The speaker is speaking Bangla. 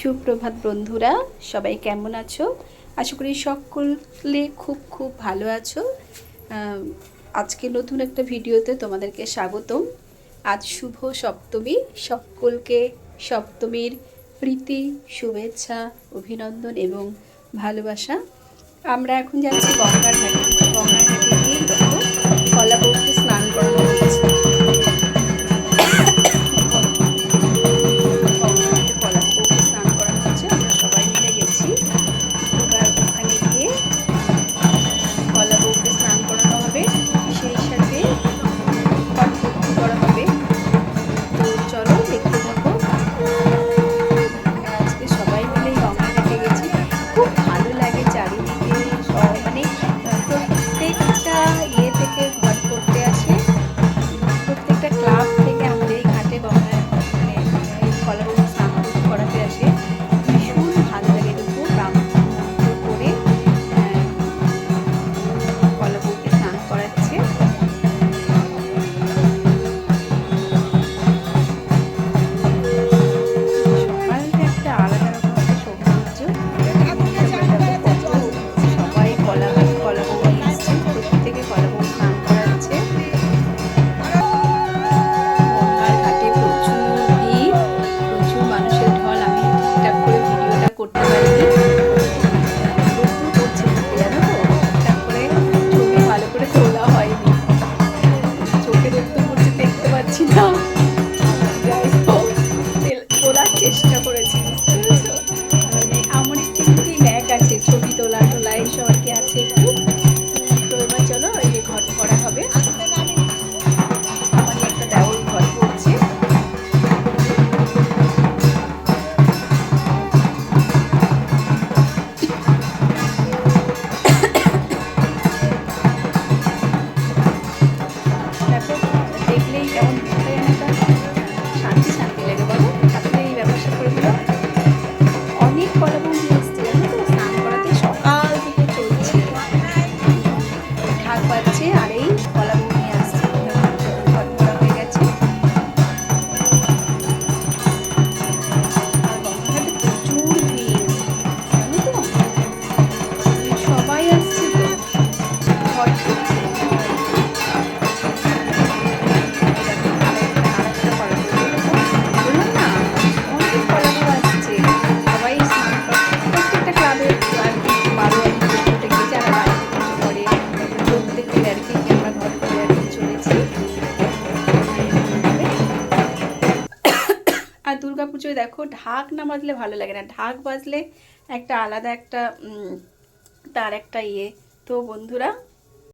সুপ্রভাত বন্ধুরা, সবাই কেমন আছো? আশা করি সকলে খুব খুব ভালো আছো। আজকে নতুন একটা ভিডিওতে তোমাদেরকে স্বাগতম। আজ শুভ সপ্তমী। সকলকে সপ্তমীর প্রীতি, শুভেচ্ছা, অভিনন্দন এবং ভালোবাসা। আমরা এখন যাচ্ছি গঙ্গার ঘাটে। গঙ্গার ঘাটে গিয়ে Dios. পুজোয় দেখো ঢাক না বাজলে ভালো লাগে না। ঢাক বাজলে একটা আলাদা একটা তার একটা ইয়ে। তো বন্ধুরা